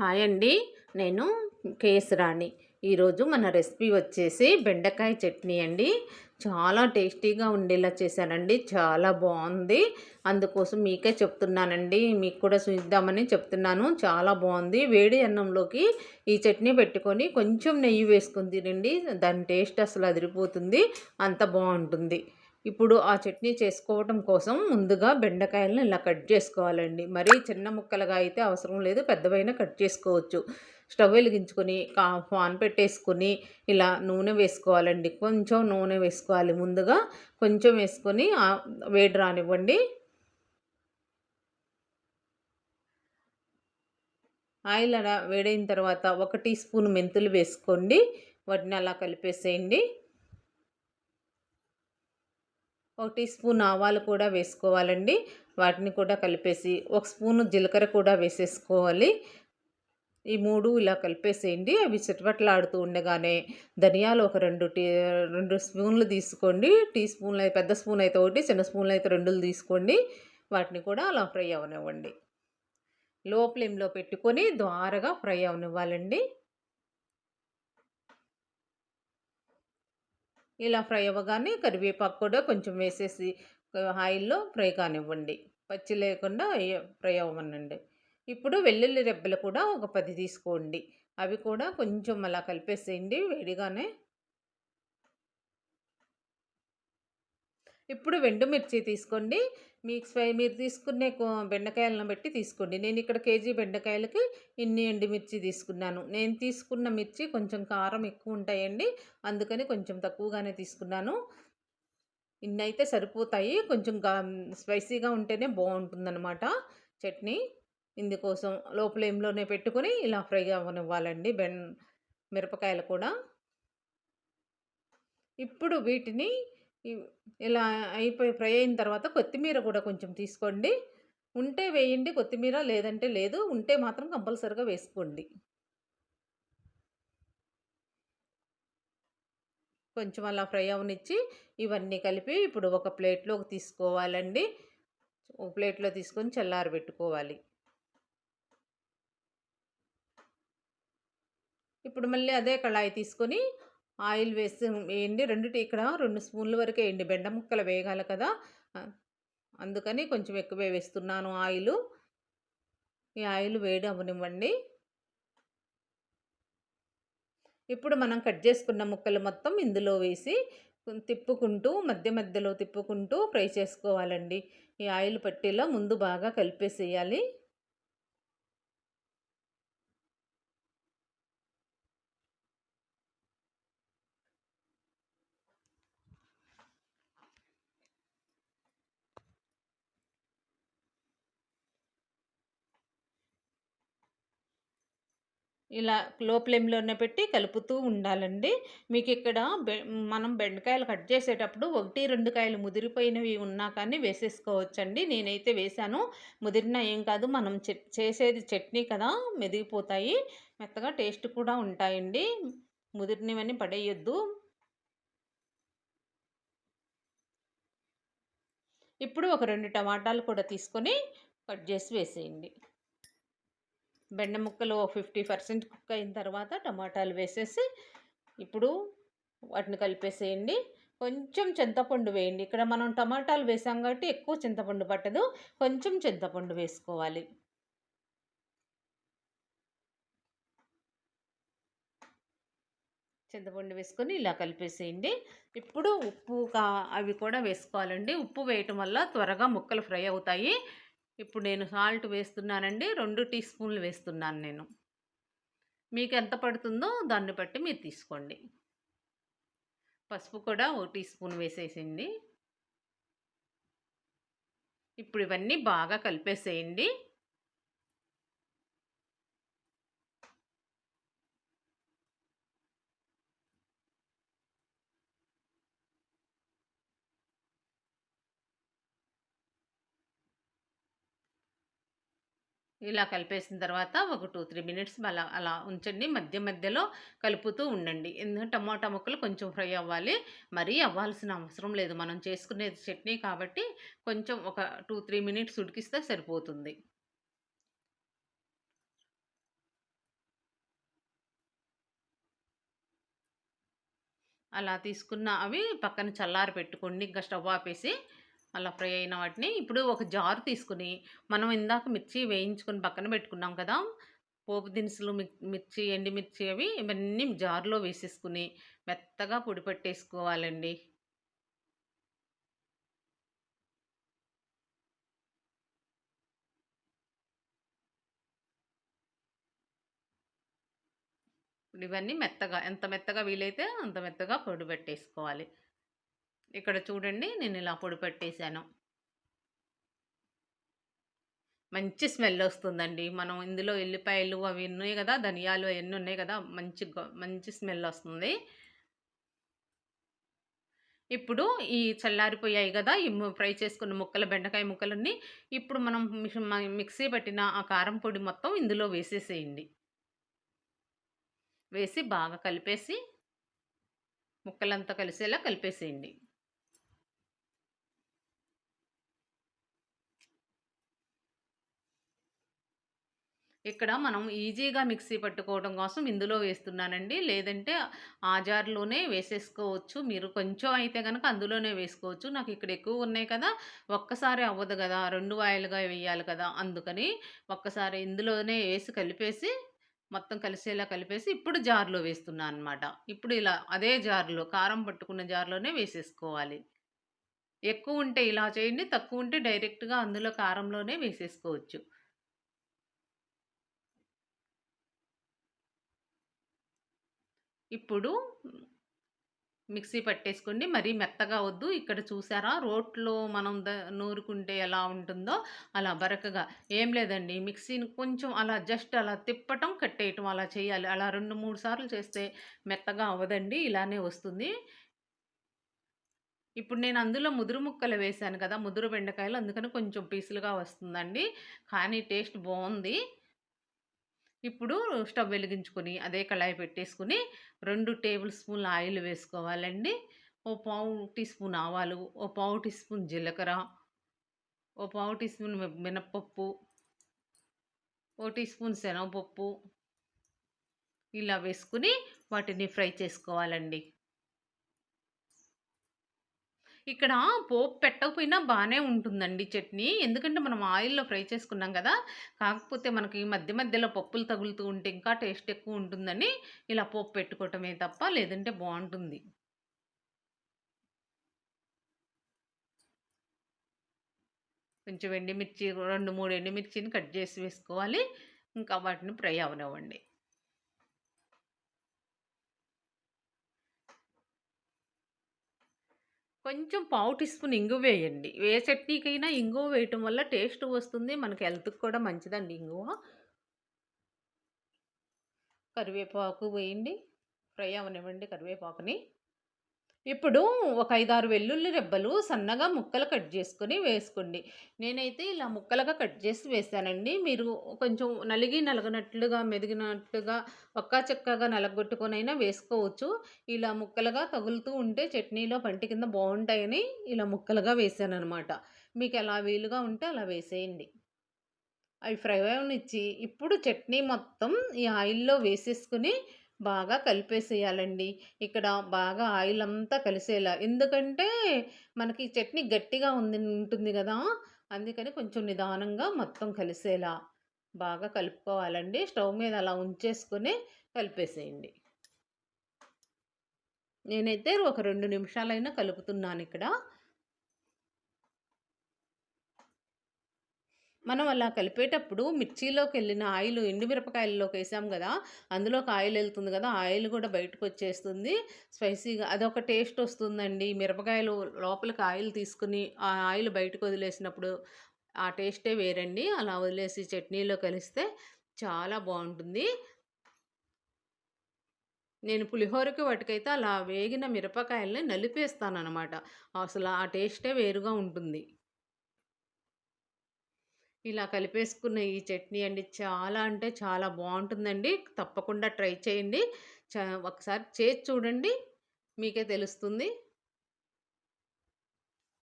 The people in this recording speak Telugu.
హాయ్ అండి. నేను కేసరాణి ఈరోజు మన రెసిపీ వచ్చేసి బెండకాయ చట్నీ అండి. చాలా టేస్టీగా ఉండేలా చేశానండి చాలా బాగుంది. అందుకోసం మీకే చెప్తున్నానండి. మీకు కూడా చూద్దామని చెప్తున్నాను. చాలా బాగుంది. వేడి అన్నంలోకి ఈ చట్నీ పెట్టుకొని కొంచెం నెయ్యి వేసుకొని తినండి. దాని టేస్ట్ అసలు అదిరిపోతుంది. అంత బాగుంటుంది. ఇప్పుడు ఆ చట్నీ చేసుకోవటం కోసం ముందుగా బెండకాయలను ఇలా కట్ చేసుకోవాలండి. మరీ చిన్న ముక్కలుగా అయితే అవసరం లేదు. పెద్దవైనా కట్ చేసుకోవచ్చు. స్టవ్ వెలిగించుకొని కా పాన్ పెట్టేసుకొని ఇలా నూనె వేసుకోవాలండి. కొంచెం నూనె వేసుకోవాలి. ముందుగా కొంచెం వేసుకొని వేడి రానివ్వండి. ఆయిల్ అలా వేడైన తర్వాత ఒక టీ స్పూన్ మెంతులు వేసుకోండి. వాటిని అలా కలిపేసేయండి. ఒక టీ స్పూన్ ఆవాలు కూడా వేసుకోవాలండి. వాటిని కూడా కలిపేసి ఒక స్పూను జీలకర్ర కూడా వేసేసుకోవాలి. ఈ మూడు ఇలా కలిపేసేయండి. అవి చిటపట్లాడుతూ ఉండగానే ధనియాలు ఒక రెండు టీ రెండు స్పూన్లు తీసుకోండి. టీ స్పూన్లు అయితే పెద్ద స్పూన్ అయితే ఒకటి చిన్న స్పూన్లు అయితే రెండులు తీసుకోండి. వాటిని కూడా అలా ఫ్రై అవనివ్వండి. లో ఫ్లేమ్లో పెట్టుకొని ద్వారగా ఫ్రై అవనివ్వాలండి. ఇలా ఫ్రై అవ్వగానే కరివేపాకు కూడా కొంచెం వేసేసి ఆయిల్లో ఫ్రై కానివ్వండి. పచ్చి లేకుండా ఫ్రై అవ్వమనండి. ఇప్పుడు వెల్లుల్లి రెబ్బలు కూడా ఒక పది తీసుకోండి. అవి కూడా కొంచెం అలా కలిపేసేయండి వేడిగానే. ఇప్పుడు మిర్చి తీసుకోండి. మీకు స్పై మీరు తీసుకునే బెండకాయలను బట్టి తీసుకోండి. నేను ఇక్కడ కేజీ బెండకాయలకి ఇన్ని ఎండుమిర్చి తీసుకున్నాను. నేను తీసుకున్న మిర్చి కొంచెం కారం ఎక్కువ ఉంటాయండి. అందుకని కొంచెం తక్కువగానే తీసుకున్నాను. ఇన్ని అయితే సరిపోతాయి. కొంచెం స్పైసీగా ఉంటేనే బాగుంటుందన్నమాట చట్నీ. ఇందుకోసం లోపల ఏంలోనే పెట్టుకొని ఇలా ఫ్రై అవ్వనివ్వాలండి బెన్ మిరపకాయలు కూడా. ఇప్పుడు వీటిని ఇలా అయిపోయి ఫ్రై అయిన తర్వాత కొత్తిమీర కూడా కొంచెం తీసుకోండి. ఉంటే వేయండి కొత్తిమీర లేదంటే లేదు. ఉంటే మాత్రం కంపల్సరిగా వేసుకోండి. కొంచెం అలా ఫ్రై అవనిచ్చి ఇవన్నీ కలిపి ఇప్పుడు ఒక ప్లేట్లోకి తీసుకోవాలండి. ఒక ప్లేట్లో తీసుకొని చల్లారి పెట్టుకోవాలి. ఇప్పుడు మళ్ళీ అదే కళాయి తీసుకొని ఆయిల్ వేసి వేయండి. రెండు ఇక్కడ రెండు స్పూన్ల వరకు వేయండి. బెండ ముక్కలు వేయగాలి కదా. అందుకని కొంచెం ఎక్కువే వేస్తున్నాను ఆయిల్. ఈ ఆయిల్ వేడి అవ్వనివ్వండి ఇప్పుడు మనం కట్ చేసుకున్న ముక్కలు మొత్తం ఇందులో వేసి తిప్పుకుంటూ మధ్య మధ్యలో తిప్పుకుంటూ ఫ్రై చేసుకోవాలండి. ఈ ఆయిల్ పట్టీలో ముందు బాగా కలిపేసేయాలి. ఇలా లో ఫ్లేమ్లోనే పెట్టి కలుపుతూ ఉండాలండి. మీకు ఇక్కడ మనం బెండకాయలు కట్ చేసేటప్పుడు ఒకటి రెండు కాయలు ముదిరిపోయినవి ఉన్నా కానీ వేసేసుకోవచ్చండి. నేనైతే వేశాను. ముదిరిన ఏం కాదు మనం చేసేది చట్నీ కదా మెదిగిపోతాయి. మెత్తగా టేస్ట్ కూడా ఉంటాయండి. ముదిరినవన్నీ పడేయొద్దు. ఇప్పుడు ఒక రెండు టమాటాలు కూడా తీసుకొని కట్ చేసి వేసేయండి. బెండ ముక్కలు ఫిఫ్టీ పర్సెంట్ కుక్ అయిన తర్వాత టమాటాలు వేసేసి ఇప్పుడు వాటిని కలిపేసేయండి. కొంచెం చింతపండు వేయండి. ఇక్కడ మనం టమాటాలు వేసాం కాబట్టి ఎక్కువ చింతపండు పట్టదు. కొంచెం చింతపండు వేసుకోవాలి. చింతపండు వేసుకొని ఇలా కలిపేసేయండి. ఇప్పుడు ఉప్పు కా అవి కూడా వేసుకోవాలండి. ఉప్పు వేయటం వల్ల త్వరగా ముక్కలు ఫ్రై అవుతాయి. ఇప్పుడు నేను సాల్ట్ వేస్తున్నానండి రెండు టీ స్పూన్లు వేస్తున్నాను నేను. మీకు ఎంత పడుతుందో దాన్ని బట్టి మీరు తీసుకోండి. పసుపు కూడా ఒక టీ స్పూన్ వేసేసింది ఇప్పుడు ఇవన్నీ బాగా కలిపేసేయండి. ఇలా కలిపేసిన తర్వాత ఒక టూ త్రీ మినిట్స్ అలా అలా ఉంచండి. మధ్య మధ్యలో కలుపుతూ ఉండండి. ఎందుకంటే టమాటా ముక్కలు కొంచెం ఫ్రై అవ్వాలి. మరీ అవ్వాల్సిన అవసరం లేదు. మనం చేసుకునే చట్నీ కాబట్టి కొంచెం ఒక టూ త్రీ మినిట్స్ ఉడికిస్తే సరిపోతుంది. అలా తీసుకున్న అవి పక్కన చల్లారి పెట్టుకోండి ఇంకా స్టవ్ ఆపేసి అలా ఫ్రై అయిన వాటిని ఇప్పుడు ఒక జారు తీసుకుని మనం ఇందాక మిర్చి వేయించుకొని పక్కన పెట్టుకున్నాం కదా పోపు దినుసులు మిర్చి ఎండుమిర్చి అవి ఇవన్నీ జారులో వేసేసుకుని మెత్తగా పొడి పట్టేసుకోవాలండి. ఇవన్నీ మెత్తగా ఎంత మెత్తగా వీలైతే అంత మెత్తగా పొడి పెట్టేసుకోవాలి. ఇక్కడ చూడండి నేను ఇలా పొడి పెట్టేశాను. మంచి స్మెల్ వస్తుందండి. మనం ఇందులో ఎల్లిపాయలు అవి ఉన్నాయి కదా ధనియాలు అవన్నీ ఉన్నాయి కదా మంచి మంచి స్మెల్ వస్తుంది. ఇప్పుడు ఈ చల్లారిపోయాయి కదా ఈ ఫ్రై చేసుకున్న ముక్కల బెండకాయ ముక్కలన్నీ ఇప్పుడు మనం మిక్సీ పెట్టిన ఆ కారం పొడి మొత్తం ఇందులో వేసేసేయండి. వేసి బాగా కలిపేసి ముక్కలంతా కలిసేలా కలిపేసేయండి. ఇక్కడ మనం ఈజీగా మిక్సీ పట్టుకోవడం కోసం ఇందులో వేస్తున్నానండి. లేదంటే ఆ జార్లోనే వేసేసుకోవచ్చు. మీరు కొంచెం అయితే కనుక అందులోనే వేసుకోవచ్చు. నాకు ఇక్కడ ఎక్కువ ఉన్నాయి కదా ఒక్కసారి అవ్వదు కదా రెండు వాయిలుగా వేయాలి కదా. అందుకని ఒక్కసారి ఇందులోనే వేసి కలిపేసి మొత్తం కలిసేలా కలిపేసి ఇప్పుడు జార్లో వేస్తున్నాను అనమాట ఇప్పుడు ఇలా అదే జార్లో కారం పట్టుకున్న జార్లోనే వేసేసుకోవాలి. ఎక్కువ ఉంటే ఇలా చేయండి తక్కువ ఉంటే డైరెక్ట్గా అందులో కారంలోనే వేసేసుకోవచ్చు. ఇప్పుడు మిక్సీ పట్టేసుకోండి. మరీ మెత్తగా వద్దు. ఇక్కడ చూసారా? రోట్లో మనం ద నూరుకుంటే ఎలా ఉంటుందో అలా బరకగా. ఏం లేదండి. మిక్సీని కొంచెం అలా జస్ట్ అలా తిప్పటం కట్టేయటం అలా చేయాలి. అలా రెండు మూడు సార్లు చేస్తే మెత్తగా అవ్వదండి. ఇలానే వస్తుంది. ఇప్పుడు నేను అందులో ముదురు ముక్కలు వేశాను కదా. ముదురు బెండకాయలు అందుకని కొంచెం పీసులుగా వస్తుందండి. కానీ టేస్ట్ బాగుంది. ఇప్పుడు స్టవ్ వెలిగించుకొని అదే కళాయి పెట్టేసుకుని రెండు టేబుల్ స్పూన్ల ఆయిల్ వేసుకోవాలండి. ఓ పావు టీ స్పూన్ ఆవాలు ఓ పావు టీ స్పూన్ జీలకర్ర ఓ పావు టీ స్పూన్ మినప్పప్పు ఓ టీ స్పూన్ శనగపప్పు ఇలా వేసుకుని వాటిని ఫ్రై చేసుకోవాలండి. ఇక్కడ పోపు పెట్టకపోయినా బాగానే ఉంటుందండి చట్నీ. ఎందుకంటే మనం ఆయిల్లో ఫ్రై చేసుకున్నాం కదా కాకపోతే మనకి మధ్య మధ్యలో పప్పులు తగులుతూ ఉంటే ఇంకా టేస్ట్ ఎక్కువ ఉంటుందని ఇలా పోపు పెట్టుకోవటమే తప్ప లేదంటే బాగుంటుంది. కొంచెం ఎండిమిర్చి రెండు మూడు ఎండిమిర్చిని కట్ చేసి వేసుకోవాలి. ఇంకా వాటిని ఫ్రై అవనివ్వండి. కొంచెం పావు టీ స్పూన్ ఇంగు వేయండి. ఏ చట్నీకైనా ఇంగువ వేయటం వల్ల టేస్ట్ వస్తుంది. మనకి హెల్త్కి కూడా మంచిదండి ఇంగువ కరివేపాకు వేయండి. ఫ్రై అవనివ్వండి కరివేపాకుని. ఇప్పుడు ఒక ఐదారు వెల్లుల్లి రెబ్బలు సన్నగా ముక్కలు కట్ చేసుకొని వేసుకోండి. నేనైతే ఇలా ముక్కలుగా కట్ చేసి వేసానండి. మీరు కొంచెం నలిగి నలగనట్లుగా మెదిగినట్లుగా ఒక్క చెక్కగా నలగొట్టుకొనైనా వేసుకోవచ్చు. ఇలా ముక్కలుగా తగులుతూ ఉంటే చట్నీలో పంటి కింద బాగుంటాయని ఇలా ముక్కలుగా వేసాను అనమాట మీకు ఎలా వీలుగా ఉంటే అలా వేసేయండి. అవి ఫ్రై ఇచ్చి ఇప్పుడు చట్నీ మొత్తం ఈ ఆయిల్లో వేసేసుకుని బాగా కలిపేసేయాలండి. ఇక్కడ బాగా ఆయిల్ అంతా కలిసేలా. ఎందుకంటే మనకి చట్నీ గట్టిగా ఉంది ఉంటుంది కదా! అందుకని కొంచెం నిదానంగా మొత్తం కలిసేలా బాగా కలుపుకోవాలండి. స్టవ్ మీద అలా ఉంచేసుకొని కలిపేసేయండి. నేనైతే ఒక రెండు నిమిషాలైనా కలుపుతున్నాను ఇక్కడ. మనం అలా కలిపేటప్పుడు మిర్చిలోకి వెళ్ళిన ఆయిల్ ఎండుమిరపకాయల్లోకి వేసాం కదా అందులోకి ఆయిల్ వెళ్తుంది కదా ఆయిల్ కూడా బయటకు వచ్చేస్తుంది స్పైసీగా అదొక టేస్ట్ వస్తుందండి. మిరపకాయలు లోపలికి ఆయిల్ తీసుకుని ఆ ఆయిల్ బయటకు వదిలేసినప్పుడు ఆ టేస్టే వేరండి. అలా వదిలేసి చట్నీలో కలిస్తే చాలా బాగుంటుంది. నేను పులిహోరకి వాటికైతే అలా వేగిన మిరపకాయల్ని నలిపేస్తాను అనమాట అసలు ఆ టేస్టే వేరుగా ఉంటుంది. ఇలా కలిపేసుకున్న ఈ చట్నీ అండి చాలా అంటే చాలా బాగుంటుందండి. తప్పకుండా ట్రై చేయండి. చ ఒకసారి చేసి చూడండి. మీకే తెలుస్తుంది.